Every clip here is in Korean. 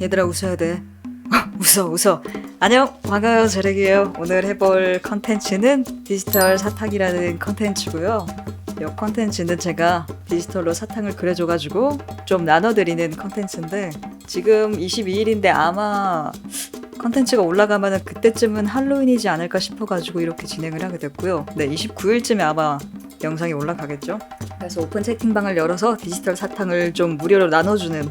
얘들아 웃어야 돼. 웃어 웃어. 안녕 반가워요 제렉이에요. 오늘 해볼 컨텐츠는 디지털 사탕이라는 컨텐츠고요. 이 컨텐츠는 제가 디지털로 사탕을 그려줘가지고 좀 나눠드리는 컨텐츠인데 지금 22일인데 아마 컨텐츠가 올라가면은 그때쯤은 할로윈이지 않을까 싶어가지고 이렇게 진행을 하게 됐고요. 네, 29일쯤에 아마 영상이 올라가겠죠. 그래서 오픈 채팅방을 열어서 디지털 사탕을 좀 무료로 나눠주는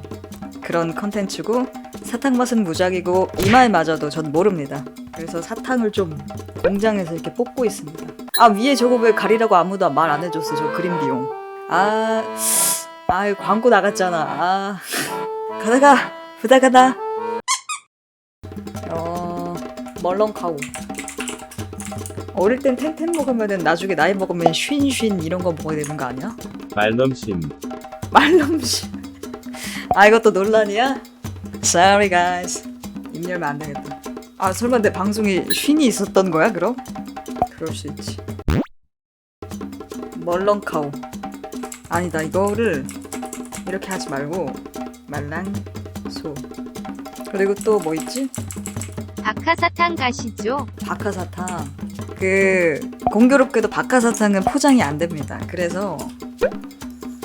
그런 컨텐츠고 사탕 맛은 무작이고 이마에 맞아도 전 모릅니다. 그래서 사탕을 좀 공장에서 이렇게 뽑고 있습니다. 아 위에 저거 왜 가리라고 아무도 말 안 해줬어 저 그림 비용. 아, 아 광고 나갔잖아. 아 가다가 부다가다. 어 멀렁카우. 어릴 땐 텐텐 먹으면은 나중에 나이 먹으면 쉰쉰 이런 거 먹어야 되는 거 아니야? 말넘심 말넘시. 아 이것도 논란이야? Sorry guys. 입 열면 안 되겠다. 아 설마 내 방송에 쉰이 있었던 거야 그럼? 그럴 수 있지. 멀렁카우. 아니다 이거를 이렇게 하지 말고 말랑소. 그리고 또 뭐 있지? 박하사탕 가시죠. 박하사탕. 그 공교롭게도 박하사탕은 포장이 안 됩니다. 그래서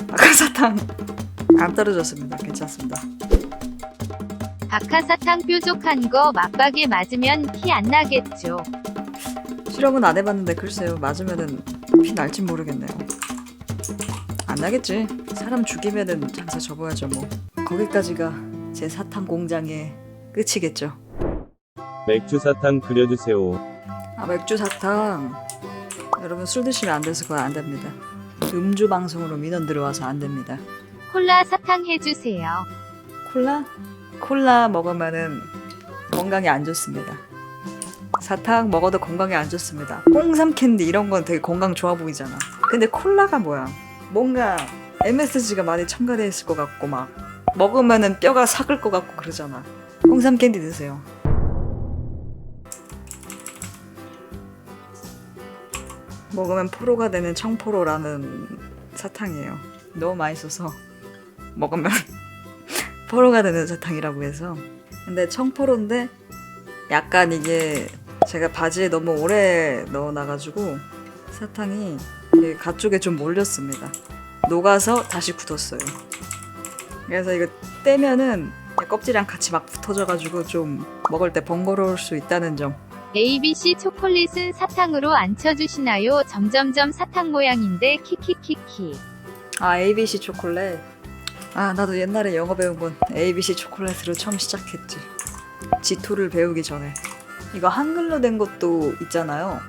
박하사탕 안 떨어졌습니다. 괜찮습니다. 박하사탕 뾰족한 거 맞박에 맞으면 피 안 나겠죠. 실험은 안 해봤는데 글쎄요 맞으면은 피 날진 모르겠네요. 안 나겠지. 사람 죽이면은 장사 접어야죠 뭐. 거기까지가 제 사탕 공장의 끝이겠죠. 맥주 사탕 그려주세요 아 맥주 사탕 여러분 술 드시면 안 돼서 그거 안 됩니다. 음주 방송으로 민원 들어와서 안 됩니다. 콜라 사탕 해주세요. 콜라? 콜라 먹으면은 건강에 안 좋습니다. 사탕 먹어도 건강에 안 좋습니다. 홍삼 캔디 이런 건 되게 건강 좋아 보이잖아. 근데 콜라가 뭐야? 뭔가 MSG가 많이 첨가돼 있을 것 같고 막 먹으면은 뼈가 삭을 것 같고 그러잖아. 홍삼 캔디 드세요. 먹으면 포로가 되는 청포로라는 사탕이에요. 너무 맛있어서 먹으면 포로가 되는 사탕이라고 해서. 근데 청포로인데 약간 이게 제가 바지에 너무 오래 넣어놔가지고 사탕이 가쪽에 좀 몰렸습니다. 녹아서 다시 굳었어요. 그래서 이거 떼면은 껍질이랑 같이 막 붙어져가지고 좀 먹을 때 번거로울 수 있다는 점. ABC 초콜릿은 사탕으로 안 쳐주시나요? 점점점 사탕 모양인데 키키키키. 아 ABC 초콜릿 아 나도 옛날에 영어 배운 건 ABC 초콜릿으로 처음 시작했지. 지토를 배우기 전에. 이거 한글로 된 것도 있잖아요.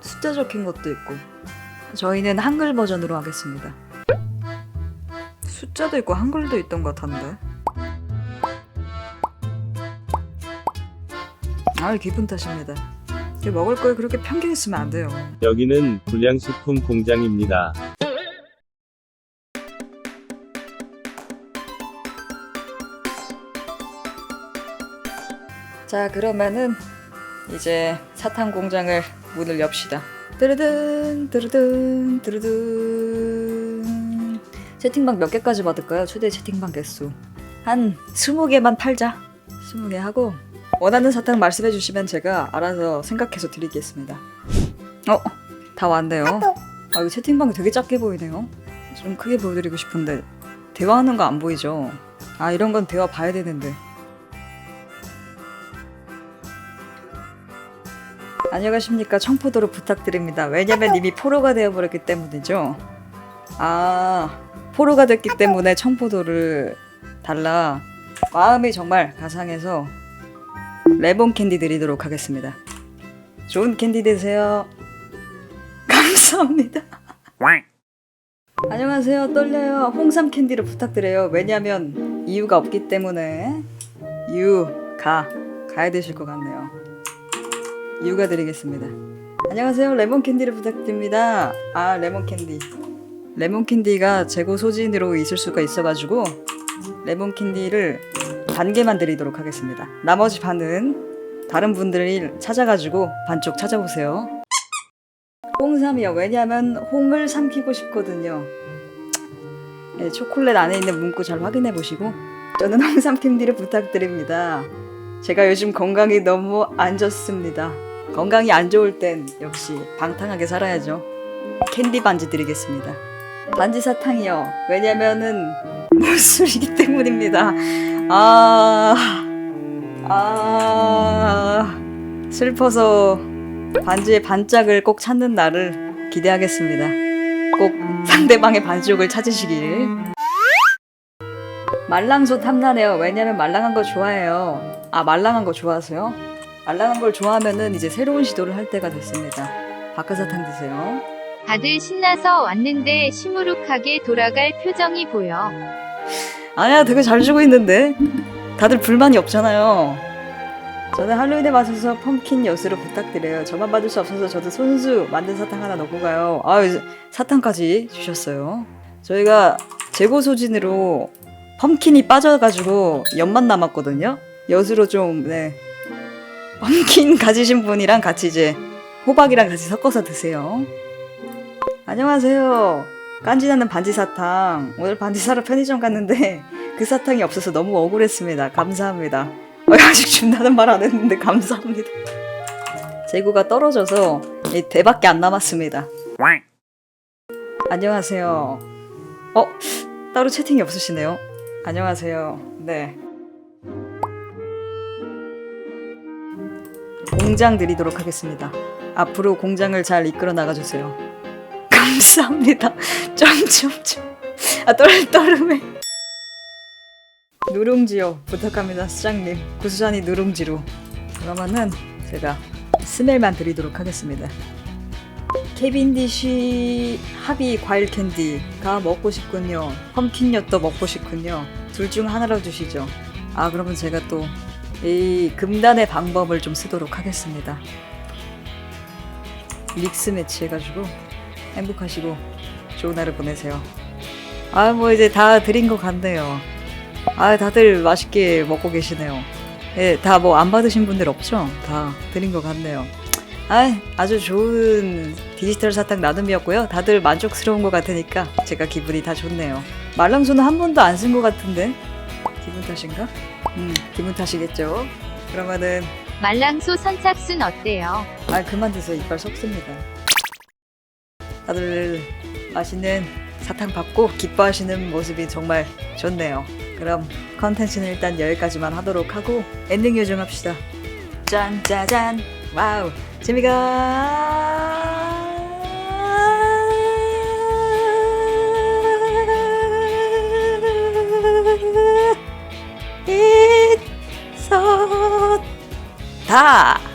숫자 적힌 것도 있고. 저희는 한글 버전으로 하겠습니다. 숫자도 있고 한글도 있던 것 같은데. 아 기분 탓입니다. 먹을 거에 그렇게 편견 있으면 안 돼요. 여기는 불량식품 공장입니다 자 그러면은 이제 사탕 공장을 문을 엽시다. 드르든 드르든 드르든 채팅방 몇 개까지 받을까요? 최대 채팅방 개수 한 20개만 팔자. 20개 하고 원하는 사탕 말씀해 주시면 제가 알아서 생각해서 드리겠습니다. 어? 다 왔네요. 아 이거 채팅방이 되게 작게 보이네요. 좀 크게 보여드리고 싶은데 대화하는 거 안 보이죠? 아 이런 건 대화 봐야 되는데 안녕하십니까 청포도로 부탁드립니다. 왜냐면 이미 포로가 되어버렸기 때문이죠. 아 포로가 됐기 때문에 청포도를 달라 마음이 정말 가상해서 레몬 캔디 드리도록 하겠습니다. 좋은 캔디 되세요. 감사합니다. 안녕하세요. 떨려요. 홍삼 캔디를 부탁드려요. 왜냐면 이유가 없기 때문에 유가 가야 되실 것 같네요. 이유가 드리겠습니다. 안녕하세요. 레몬 캔디를 부탁드립니다. 아, 레몬 캔디. 레몬 캔디가 재고 소진으로 있을 수가 있어가지고 레몬 캔디를 반 개만 드리도록 하겠습니다. 나머지 반은 다른 분들이 찾아가지고 반쪽 찾아보세요. 홍삼이요. 왜냐하면 홍을 삼키고 싶거든요. 네, 초콜릿 안에 있는 문구 잘 확인해 보시고 저는 팀디를 부탁드립니다. 제가 요즘 건강이 너무 안 좋습니다. 건강이 안 좋을 땐 역시 방탕하게 살아야죠. 캔디 반지 드리겠습니다. 반지 사탕이요. 왜냐면은 무술이기 때문입니다. 아, 아, 슬퍼서 반지의 반짝을 꼭 찾는 날을 기대하겠습니다. 꼭 상대방의 반쪽을 찾으시길. 말랑소 탐나네요. 왜냐면 말랑한 거 좋아해요. 아, 말랑한 거 좋아하세요? 말랑한 걸 좋아하면은 이제 새로운 시도를 할 때가 됐습니다. 박하사탕 드세요. 다들 신나서 왔는데 시무룩하게 돌아갈 표정이 보여. 아니야, 되게 잘 주고 있는데. 다들 불만이 없잖아요. 저는 할로윈에 맞춰서 펌킨 엿으로 부탁드려요. 저만 받을 수 없어서 저도 손수 만든 사탕 하나 넣고 가요. 아, 사탕까지 주셨어요. 저희가 재고 소진으로 펌킨이 빠져가지고 엿만 남았거든요. 엿으로 좀, 네. 펌킨 가지신 분이랑 같이 이제 호박이랑 같이 섞어서 드세요. 안녕하세요. 깐지나는 반지 사탕. 오늘 반지 사러 편의점 갔는데 그 사탕이 없어서 너무 억울했습니다. 감사합니다. 어, 아직 준다는 말 안 했는데 감사합니다. 재고가 떨어져서 이 대밖에 안 남았습니다. 안녕하세요. 어, 따로 채팅이 없으시네요. 안녕하세요. 네. 공장 드리도록 하겠습니다. 앞으로 공장을 잘 이끌어 나가주세요. 감사합니다. 점점점. 아, 떨, 떨음에. 누룽지요. 부탁합니다, 수장님. 구수산이 누룽지로. 그러면은 제가 스멜만 드리도록 하겠습니다. 케빈디쉬 합의 과일 캔디가 먹고 싶군요. 펌킨엿도 먹고 싶군요. 둘 중 하나로 주시죠. 아, 그러면 제가 또 이 금단의 방법을 좀 쓰도록 하겠습니다. 믹스 매치 해가지고 행복하시고 좋은 하루 보내세요. 아, 뭐 이제 다 드린 것 같네요. 아, 다들 맛있게 먹고 계시네요. 예, 다 뭐 안 받으신 분들 없죠? 다 드린 것 같네요. 아, 아주 좋은 디지털 사탕 나눔이었고요. 다들 만족스러운 것 같으니까 제가 기분이 다 좋네요. 말랑소는 한 번도 안 쓴 것 같은데 기분 탓인가? 음, 기분 탓이겠죠. 그러면은 말랑소 선착순 어때요? 아 그만 드세요 이빨 썩습니다 다들 맛있는 사탕 받고 기뻐하시는 모습이 정말 좋네요 그럼 컨텐츠는 일단 여기까지만 하도록 하고 엔딩 요정합시다 짠짜잔 와우 재미가 있었다